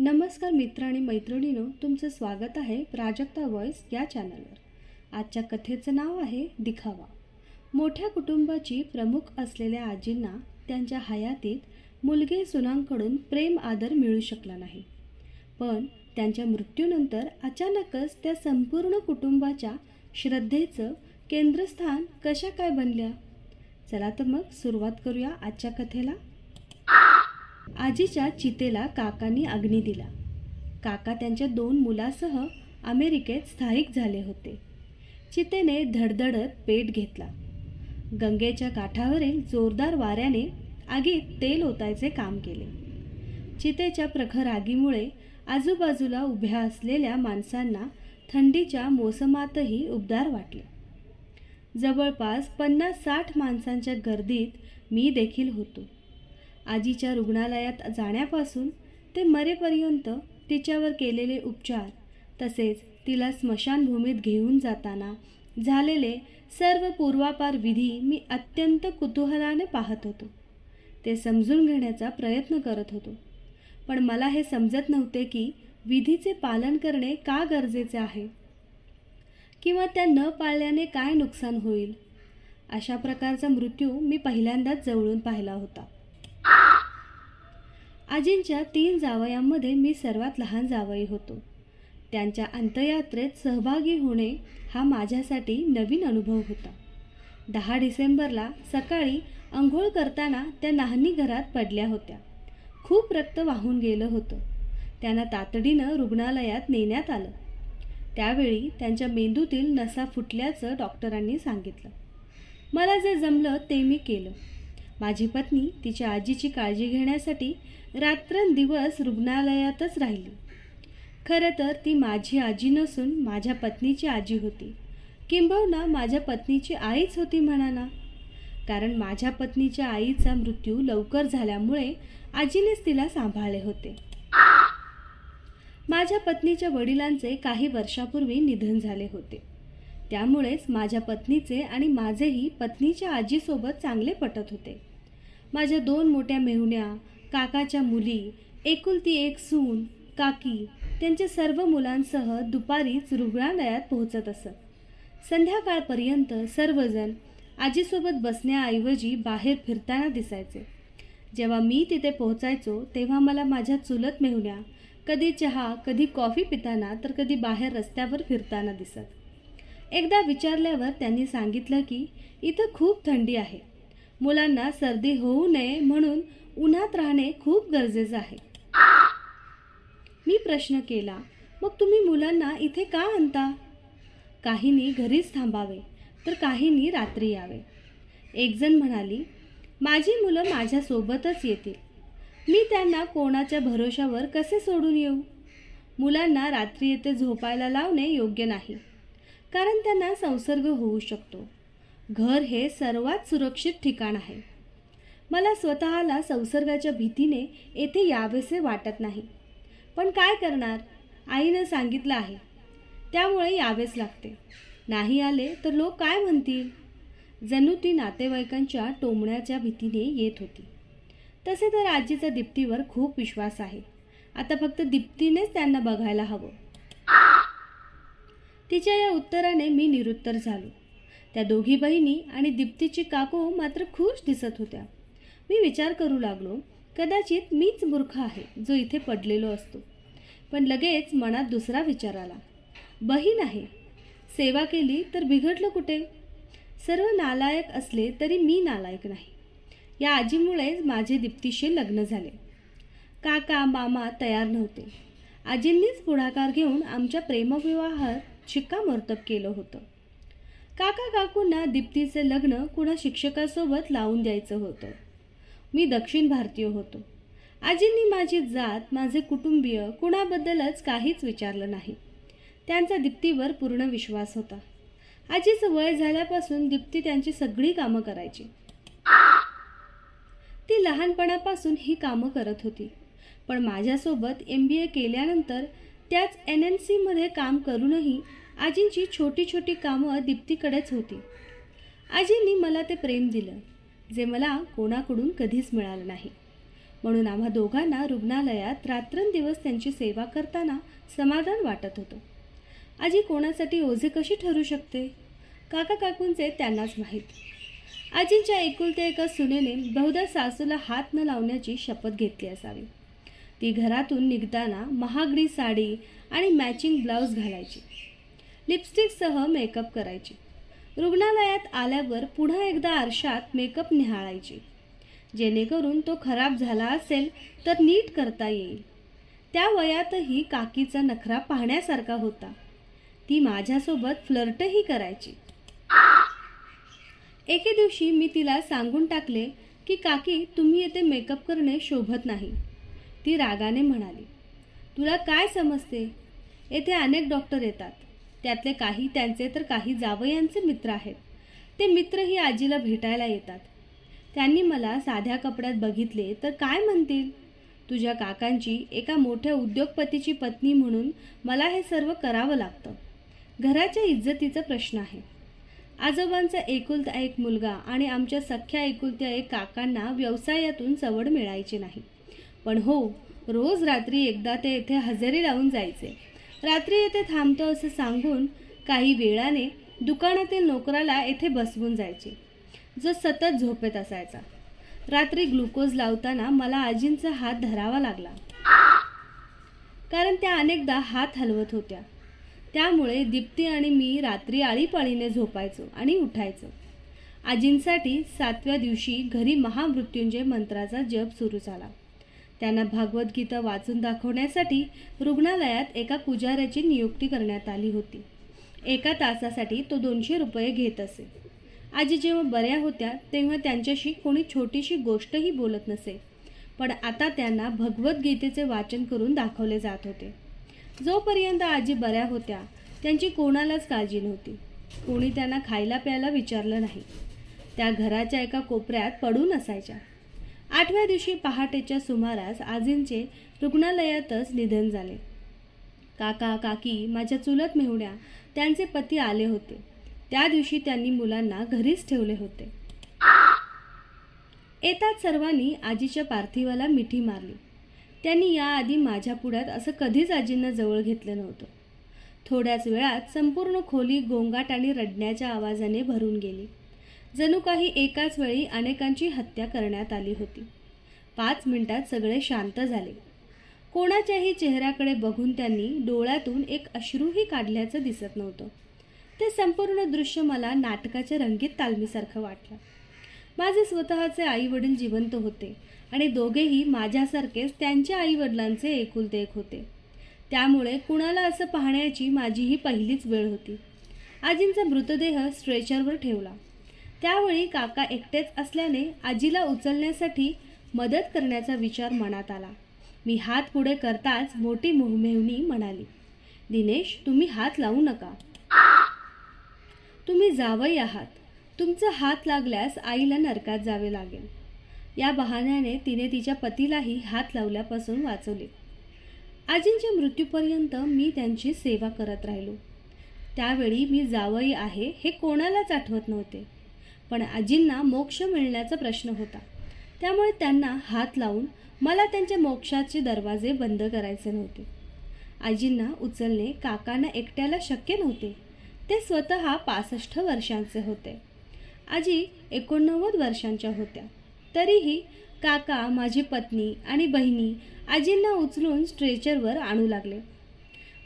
नमस्कार मित्र आणि मैत्रिणीनो तुमचं स्वागत आहे प्राजक्ता व्हॉइस या चॅनलवर आजच्या कथेचं नाव आहे दिखावा. मोठ्या कुटुंबाची प्रमुख असलेल्या आजींना त्यांच्या हयातीत मुलगे सुनांकडून प्रेम आदर मिळू शकला नाही. पण त्यांच्या मृत्यूनंतर अचानकच त्या संपूर्ण कुटुंबाच्या श्रद्धेचं केंद्रस्थान कशा काय बनल्या? चला तर मग सुरुवात करूया आजच्या कथेला. आजीच्या चितेला काकांनी अग्नी दिला. काका त्यांच्या दोन मुलासह अमेरिकेत स्थायिक झाले होते. चितेने धडधडत पेट घेतला. गंगेच्या काठावरील जोरदार वाऱ्याने आगीत तेल ओतायचे काम केले. चितेच्या प्रखर आगीमुळे आजूबाजूला उभ्या असलेल्या माणसांना थंडीच्या मोसमातही उबदार वाटले. जवळपास पन्नास साठ माणसांच्या गर्दीत मी देखील होतो. आजीच्या रुग्णालयात जाण्यापासून ते मरेपर्यंत तिच्यावर केलेले उपचार तसेच तिला स्मशानभूमीत घेऊन जाताना झालेले सर्व पूर्वापार विधी मी अत्यंत कुतूहलाने पाहत होतो. ते समजून घेण्याचा प्रयत्न करत होतो. पण मला हे समजत नव्हते की विधीचे पालन करणे का गरजेचे आहे? किंवा त्या न पाळल्याने काय नुकसान होईल? अशा प्रकारचा मृत्यू मी पहिल्यांदाच जवळून पाहिला होता. आजींच्या तीन जावयांमध्ये मी सर्वात लहान जावई होतो. त्यांच्या अंत्ययात्रेत सहभागी होणे हा माझ्यासाठी नवीन अनुभव होता. दहा डिसेंबरला सकाळी अंघोळ करताना त्या नाहनी घरात पडल्या होत्या. खूप रक्त वाहून गेलं होतं. त्यांना तातडीनं रुग्णालयात नेण्यात आलं. त्यावेळी त्यांच्या मेंदूतील नसा फुटल्याचं डॉक्टरांनी सांगितलं. मला जे जमलं ते मी केलं. माझी पत्नी तिच्या आजीची काळजी घेण्यासाठी रात्रंदिवस रुग्णालयातच राहिली. खरं तर ती माझी आजी नसून माझ्या पत्नीची आजी होती. किंबहुना माझ्या पत्नीची आईच होती म्हणा ना कारण माझ्या पत्नीच्या आईचा मृत्यू लवकर झाल्यामुळे आजीनेच तिला सांभाळले होते. माझ्या पत्नीच्या वडिलांचे काही वर्षापूर्वी निधन झाले होते. त्यामुळेच माझ्या पत्नीचे आणि माझेही पत्नीच्या आजीसोबत चांगले पटत होते. माझ्या दोन मोठ्या मेहुण्या काकाच्या मुली एकुलती एक सून काकी त्यांच्या सर्व मुलांसह दुपारीच रुग्णालयात पोहोचत असत. संध्याकाळपर्यंत सर्वजण आजीसोबत बसण्याऐवजी बाहेर फिरताना दिसायचे. जेव्हा मी तिथे पोहोचायचो तेव्हा मला माझ्या चुलत मेहुण्या कधी चहा कधी कॉफी पिताना तर कधी बाहेर रस्त्यावर फिरताना दिसत. एकदा विचारल्यावर त्यांनी सांगितलं की इथं खूप थंडी आहे. मुलांना सर्दी होऊ नये म्हणून उन्हात राहणे खूप गरजेचं आहे. मी प्रश्न केला मग तुम्ही मुलांना इथे का आणता? काहींनी घरीच थांबावे तर काहींनी रात्री यावे. एकजण म्हणाली माझी मुलं माझ्यासोबतच येतील. मी त्यांना कोणाच्या भरोशावर कसे सोडून येऊ? मुलांना रात्री येथे झोपायला लावणे योग्य नाही कारण त्यांना संसर्ग होऊ शकतो. घर हे सर्वात सुरक्षित ठिकाण आहे. मला स्वतःला संसर्गाच्या भीतीने येथे यावेसे वाटत नाही. पण काय करणार? आईनं सांगितलं आहे. त्यामुळे यावेच लागते. नाही आले तर लोक काय म्हणतील? जणू ती नातेवाईकांच्या टोमण्याच्या भीतीने येत होती. तसे तर आजीचा दीप्तीवर खूप विश्वास आहे. आता फक्त दीप्तीनेच त्यांना बघायला हवं. तिच्या या उत्तराने मी निरुत्तर झालो. त्या दोघी बहिणी आणि दीप्तीची काकू मात्र खुश दिसत होत्या. मी विचार करू लागलो कदाचित मीच मूर्ख आहे जो इथे पडलेलो असतो. पण लगेच मनात दुसरा विचार आला. बहीण आहे. सेवा केली तर बिघडलं कुठे? सर्व नालायक असले तरी मी नालायक नाही. या आजीमुळेच माझे दीप्तीशी लग्न झाले. काका मामा तयार नव्हते. आजींनीच पुढाकार घेऊन आमच्या प्रेमविवाहात शिक्कामोर्तब केलं होतं. काका काकूंना दीप्तीचं लग्न कुणा शिक्षकासोबत लावून द्यायचं होतं. मी दक्षिण भारतीय होतो. आजींनी माझी जात माझे कुटुंबीय कुणाबद्दलच काहीच विचारलं नाही. त्यांचा दीप्तीवर पूर्ण विश्वास होता. आजीचं वय झाल्यापासून दीप्ती त्यांची सगळी कामं करायची. ती लहानपणापासून ही कामं करत होती. पण माझ्यासोबत एम बी ए केल्यानंतर त्याच एन एन सीमध्ये काम करूनही आजींची छोटी छोटी कामं दीप्तीकडेच होती. आजींनी मला ते प्रेम दिलं जे मला कोणाकडून कधीच मिळालं नाही. म्हणून आम्हा दोघांना रुग्णालयात रात्रंदिवस त्यांची सेवा करताना समाधान वाटत होतं. आजी कोणासाठी ओझे कशी ठरू शकते? काका काकूंचे त्यांनाच माहीत. आजींच्या एकुलते एका सुनेने बहुधा सासूला हात न लावण्याची शपथ घेतली असावी. ती घरातून निघताना महागडी साडी आणि मॅचिंग ब्लाऊज घालायची. लिपस्टिकसह मेकअप करायची. रुग्णालयात आल्यावर पुन्हा एकदा आरशात मेकअप निहाळायची. जेणेकरून तो खराब झाला असेल तर नीट करता येईल. त्या वयातही काकीचा नखरा पाहण्यासारखा होता. ती माझ्यासोबत फ्लर्टही करायची. एके दिवशी मी तिला सांगून टाकले की काकी तुम्ही येथे मेकअप करणे शोभत नाही. ती रागाने म्हणाली तुला काय समजते? येथे अनेक डॉक्टर येतात. त्यातले काही त्यांचे तर काही जावयांचे मित्र आहेत. ते मित्रही आजीला भेटायला येतात. त्यांनी मला साध्या कपड्यात बघितले तर काय म्हणतील? तुझ्या काकांची एका मोठ्या उद्योगपतीची पत्नी म्हणून मला हे सर्व करावं लागतं. घराच्या इज्जतीचा प्रश्न आहे. आजोबांचा एकुलता एक मुलगा आणि आमच्या सख्या एकुलत्या एक काकांना व्यवसायातून सवड मिळायची नाही. पण हो रोज रात्री एकदा ते येथे हजेरी लावून जायचे. रात्री येथे थांबतो असं सांगून काही वेळाने दुकानातील नोकराला येथे बसवून जायचे. जो सतत झोपेत असायचा. रात्री ग्लुकोज लावताना मला आजींचा हात धरावा लागला. कारण त्या अनेकदा हात हलवत होत्या. त्यामुळे दीप्ती आणि मी रात्री आळीपाळीने झोपायचो आणि उठायचो. आजींसाठी सातव्या दिवशी घरी महामृत्युंजय मंत्राचा जप सुरू झाला. त्यांना भागवद्गीता वाचून दाखवण्यासाठी रुग्णालयात एका पुजाऱ्याची नियुक्ती करण्यात आली होती. एका तासासाठी तो दोनशे रुपये घेत असे. आजी जेव्हा बऱ्या होत्या तेव्हा त्यांच्याशी कोणी छोटीशी गोष्टही बोलत नसे. पण आता त्यांना भगवद्गीतेचे वाचन करून दाखवले जात होते. जोपर्यंत आजी बऱ्या होत्या त्यांची कोणालाच काळजी नव्हती. कोणी त्यांना खायला प्यायला विचारलं नाही. त्या घराच्या एका कोपऱ्यात पडून असायच्या. आठव्या दिवशी पहाटेच्या सुमारास आजींचे रुग्णालयातच निधन झाले. काका काकी माझ्या चुलत मेहुण्या त्यांचे पती आले होते. त्या दिवशी त्यांनी मुलांना घरीच ठेवले होते. येतात सर्वांनी आजीच्या पार्थिवाला मिठी मारली. त्यांनी याआधी माझ्या पुढ्यात असं कधीच आजींना जवळ घेतलं नव्हतं. थोड्याच वेळात संपूर्ण खोली गोंगाट आणि रडण्याच्या आवाजाने भरून गेली. जणू काही एकाच वेळी अनेकांची हत्या करण्यात आली होती. पाच मिनिटात सगळे शांत झाले. कोणाच्याही चेहऱ्याकडे बघून त्यांनी डोळ्यातून एक अश्रूही काढल्याचं दिसत नव्हतं. ते संपूर्ण दृश्य मला नाटकाच्या रंगीत तालमीसारखं वाटलं. माझे स्वतःचे आई वडील जिवंत होते आणि दोघेही माझ्यासारखेच त्यांच्या आई वडिलांचे एकुलते एक होते. त्यामुळे कुणाला असं पाहण्याची माझी ही पहिलीच वेळ होती. आजींचा मृतदेह स्ट्रेचरवर ठेवला. त्यावेळी काका एकटेच असल्याने आजीला उचलण्यासाठी मदत करण्याचा विचार मनात आला. मी हात पुढे करताच मोठी मोहमेवणी म्हणाली दिनेश तुम्ही हात लावू नका. तुम्ही जावई आहात. तुमचा हात लागल्यास आईला नरकात जावे लागेल. या बहाण्याने तिने तिच्या पतीलाही हात लावल्यापासून वाचवले. आजींच्या मृत्यूपर्यंत मी त्यांची सेवा करत राहिलो. त्यावेळी मी जावई आहे हे कोणालाच आठवत नव्हते. पण आजींना मोक्ष मिळण्याचा प्रश्न होता. त्यामुळे त्यांना हात लावून मला त्यांच्या मोक्षाचे दरवाजे बंद करायचे नव्हते. आजींना उचलणे काकांना एकट्याला शक्य नव्हते. ते स्वतः पासष्ट वर्षांचे होते. आजी एकोणनव्वद वर्षांच्या होत्या. तरीही काका माझी पत्नी आणि बहिणी आजींना उचलून स्ट्रेचरवर आणू लागले.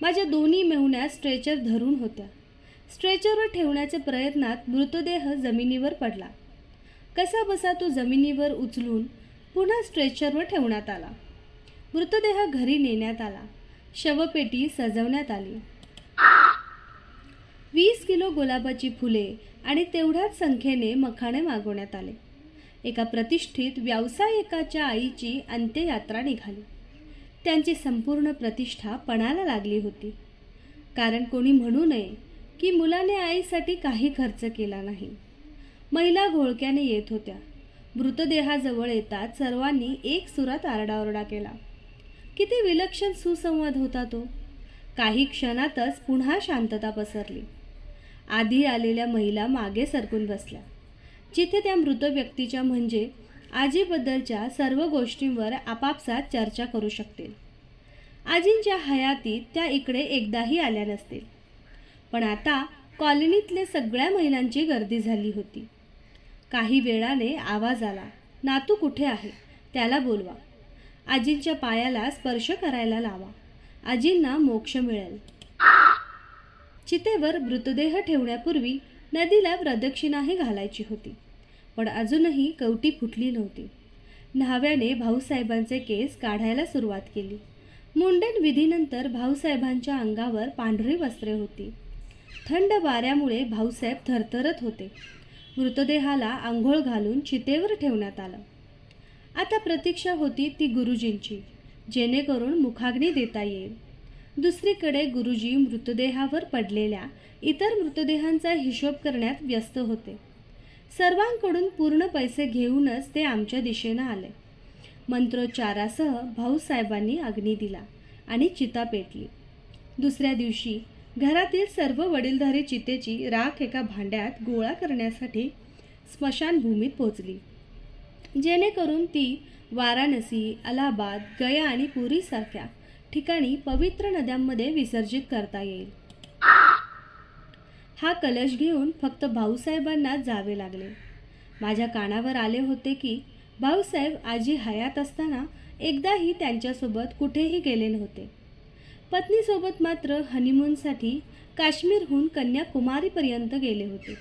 माझ्या दोन्ही मेहुण्या स्ट्रेचर धरून होत्या. स्ट्रेचरवर ठेवण्याच्या प्रयत्नात मृतदेह जमिनीवर पडला. कसा बसा तो जमिनीवर उचलून पुन्हा स्ट्रेचरवर ठेवण्यात आला. मृतदेह घरी नेण्यात आला. शवपेटी सजवण्यात आली. वीस किलो गुलाबाची फुले आणि तेवढ्याच संख्येने मखाणे मागवण्यात आले. एका प्रतिष्ठित व्यावसायिकाच्या आईची अंत्ययात्रा निघाली. त्यांची संपूर्ण प्रतिष्ठा पणाला लागली होती. कारण कोणी म्हणू नये की मुलाने आईसाठी काही खर्च केला नाही. महिला घोळक्याने येत होत्या. मृतदेहाजवळ येतात सर्वांनी एक सुरात आरडाओरडा केला. किती विलक्षण सुसंवाद होता तो. काही क्षणातच पुन्हा शांतता पसरली. आधी आलेल्या महिला मागे सरकून बसल्या. जिथे त्या मृत व्यक्तीच्या म्हणजे आजीबद्दलच्या सर्व गोष्टींवर आपापसात चर्चा करू शकतील. आजींच्या हयातीत त्या इकडे एकदाही आल्या नसतील. पण आता कॉलनीतले सगळ्या महिलांची गर्दी झाली होती. काही वेळाने आवाज आला नातू कुठे आहे? त्याला बोलवा. आजींच्या पायाला स्पर्श करायला लावा. आजींना मोक्ष मिळेल. चितेवर मृतदेह ठेवण्यापूर्वी नदीला प्रदक्षिणाही घालायची होती पण अजूनही कवटी फुटली नव्हती. न्हाव्याने भाऊसाहेबांचे केस काढायला सुरुवात केली. मुंडन विधीनंतर भाऊसाहेबांच्या अंगावर पांढरी वस्त्रे होती. थंड वाऱ्यामुळे भाऊसाहेब थरथरत होते. मृतदेहाला आंघोळ घालून चितेवर ठेवण्यात आलं. आता प्रतीक्षा होती ती गुरुजींची जेणेकरून मुखाग्नी देता येईल. दुसरीकडे गुरुजी मृतदेहावर पडलेल्या इतर मृतदेहांचा हिशोब करण्यात व्यस्त होते. सर्वांकडून पूर्ण पैसे घेऊनच ते आमच्या दिशेनं आले. मंत्रोच्चारासह भाऊसाहेबांनी अग्नी दिला आणि चिता पेटली. दुसऱ्या दिवशी घरातील सर्व वडीलधारी चितेची राख एका भांड्यात गोळा करण्यासाठी स्मशानभूमीत पोचली जेणेकरून ती वाराणसी अलाहाबाद गया आणि पुरीसारख्या ठिकाणी पवित्र नद्यांमध्ये विसर्जित करता येईल. हा कलश घेऊन फक्त भाऊसाहेबांना जावे लागले. माझ्या कानावर आले होते की भाऊसाहेब आजी हयात असताना एकदाही त्यांच्यासोबत कुठेही गेले नव्हते. पत्नीसोबत मात्र हनीमूनसाठी काश्मीरहून कन्याकुमारीपर्यंत गेले होते.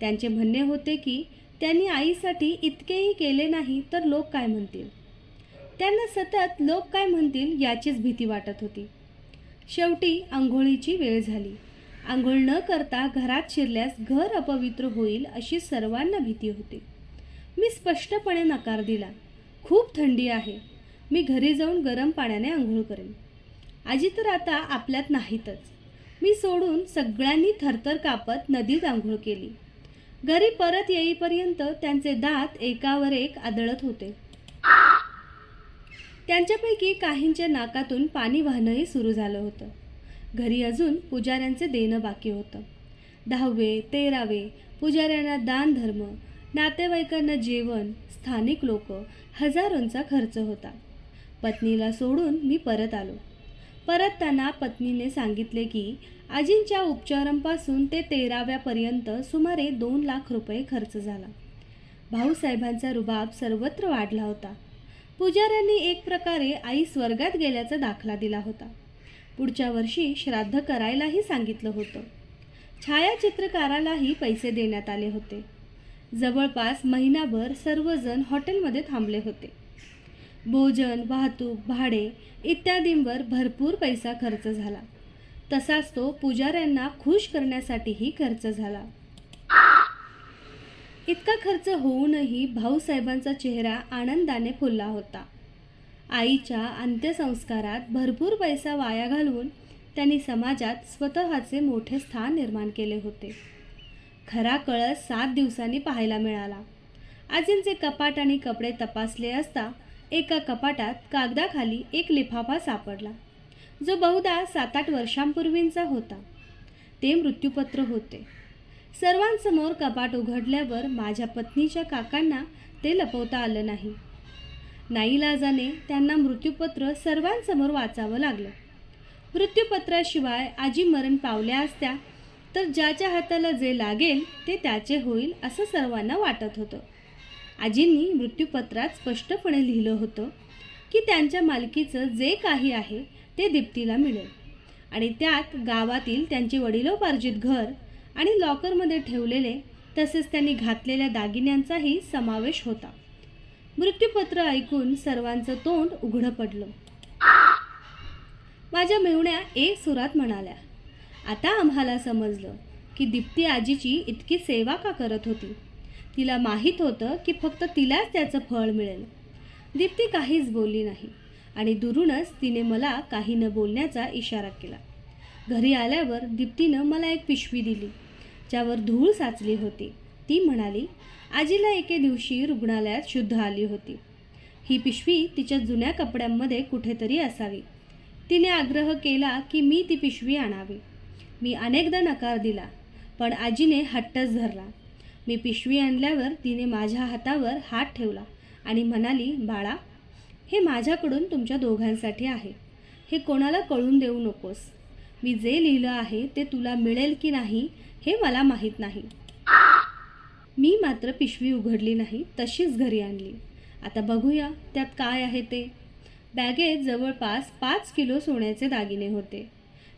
त्यांचे म्हणणे होते की त्यांनी आईसाठी इतकेही केले नाही तर लोक काय म्हणतील? त्यांना सतत लोक काय म्हणतील याचीच भीती वाटत होती. शेवटी आंघोळीची वेळ झाली. आंघोळ न करता घरात शिरल्यास घर अपवित्र होईल अशी सर्वांना भीती होती. मी स्पष्टपणे नकार दिला. खूप थंडी आहे. मी घरी जाऊन गरम पाण्याने आंघोळ करेन. आजी तर आता आपल्यात नाहीतच. मी सोडून सगळ्यांनी थरथर कापत नदीत आंघोळ केली. घरी परत येईपर्यंत त्यांचे दात एकावर एक आदळत होते. त्यांच्यापैकी काहींच्या नाकातून पाणी वाहणंही सुरू झालं होतं. घरी अजून पुजाऱ्यांचे देणं बाकी होतं. दहावे तेरावे पुजाऱ्यांना दानधर्म नातेवाईकांना जेवण स्थानिक लोक हजारोंचा खर्च होता. पत्नीला सोडून मी परत आलो. परतताना पत्नीने सांगितले की आजींच्या उपचारांपासून ते तेराव्यापर्यंत सुमारे दोन लाख रुपये खर्च झाला. भाऊसाहेबांचा रुबाब सर्वत्र वाढला होता. पुजाऱ्यांनी एक प्रकारे आई स्वर्गात गेल्याचा दाखला दिला होता. पुढच्या वर्षी श्राद्ध करायलाही सांगितलं होतं. छायाचित्रकारालाही पैसे देण्यात आले होते. जवळपास महिनाभर सर्वजण हॉटेलमध्ये थांबले होते. भोजन वाहतूक भाडे इत्यादींवर भरपूर पैसा खर्च झाला. तसाच तो पुजाऱ्यांना खुश करण्यासाठीही खर्च झाला. इतका खर्च होऊनही भाऊसाहेबांचा चेहरा आनंदाने फुलला होता. आईच्या अंत्यसंस्कारात भरपूर पैसा वाया घालवून त्यांनी समाजात स्वतःचे मोठे स्थान निर्माण केले होते. खरा कळस सात दिवसांनी पाहायला मिळाला. आजींचे कपाट आणि कपडे तपासले असता एका कपाटात कागदाखाली एक लिफाफा सापडला. जो बहुधा सात आठ वर्षांपूर्वींचा होता. ते मृत्यूपत्र होते. सर्वांसमोर कपाट उघडल्यावर माझ्या पत्नीच्या काकांना ते लपवता आलं नाही. नाईलाजाने त्यांना मृत्यूपत्र सर्वांसमोर वाचावं लागलं. मृत्यूपत्राशिवाय आजी मरण पावल्या असत्या तर ज्याच्या हाताला जे लागेल ते त्याचे होईल असं सर्वांना वाटत होतं. आजींनी मृत्यूपत्रात स्पष्टपणे लिहिलं होतं की त्यांच्या मालकीचं जे काही आहे ते दीप्तीला मिळेल. आणि त्यात गावातील त्यांचे वडिलोपार्जित घर आणि लॉकरमध्ये ठेवलेले तसेच त्यांनी घातलेल्या दागिन्यांचाही समावेश होता. मृत्यूपत्र ऐकून सर्वांचं तोंड उघडं पडलं. माझ्या मेवण्या एक सुरात म्हणाल्या आता आम्हाला समजलं की दीप्ती आजीची इतकी सेवा का करत होती? तिला माहीत होतं की फक्त तिलाच त्याचं फळ मिळेल. दीप्ती काहीच बोलली नाही आणि दुरूनच तिने मला काही न बोलण्याचा इशारा केला. घरी आल्यावर दीप्तीनं मला एक पिशवी दिली ज्यावर धूळ साचली होती. ती म्हणाली आजीला एके दिवशी रुग्णालयात शुद्ध आली होती. ही पिशवी तिच्या जुन्या कपड्यांमध्ये कुठेतरी असावी. तिने आग्रह केला की मी ती पिशवी आणावी. मी अनेकदा नकार दिला पण आजीने हट्टच धरला. मी पिशवी आणल्यावर तिने माझ्या हातावर हात ठेवला आणि म्हणाली बाळा हे माझ्याकडून तुमच्या दोघांसाठी आहे. हे कोणाला कळून देऊ नकोस. मी जे लिहिलं आहे ते तुला मिळेल की नाही हे मला माहीत नाही. मी मात्र पिशवी उघडली नाही तशीच घरी आणली. आता बघूया त्यात काय आहे ते. बॅगेत जवळपास पाच किलो सोन्याचे दागिने होते.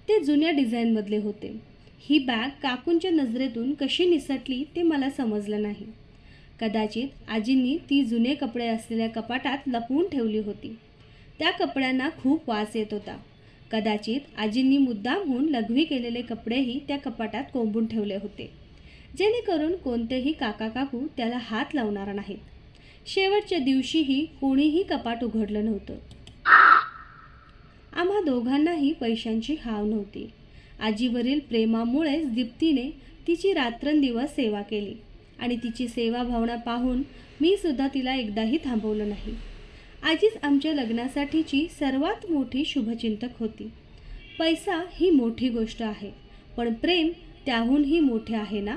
ते जुन्या डिझाईनमधले होते. ही बॅग काकूंच्या नजरेतून कशी निसटली ते मला समजलं नाही. कदाचित आजींनी ती जुने कपडे असलेल्या कपाटात लपवून ठेवली होती. त्या कपड्यांना खूप वास येत होता. कदाचित आजींनी मुद्दामहून लघवी केलेले कपडेही त्या कपाटात कोंबून ठेवले होते. जेणेकरून कोणतेही काका काकू त्याला हात लावणार नाहीत. शेवटच्या दिवशीही कोणीही कपाट उघडलं नव्हतं. आम्हा दोघांनाही पैशांची हाव नव्हती. आजीवरील प्रेमामुळेच दीप्तीने तिची रात्रंदिवस सेवा केली. आणि तिची सेवा भावना पाहून मी सुद्धा तिला एकदाही थांबवलं नाही. आजीच आमच्या लग्नासाठीची सर्वात मोठी शुभचिंतक होती. पैसा ही मोठी गोष्ट आहे पण प्रेम त्याहूनही मोठे आहे ना?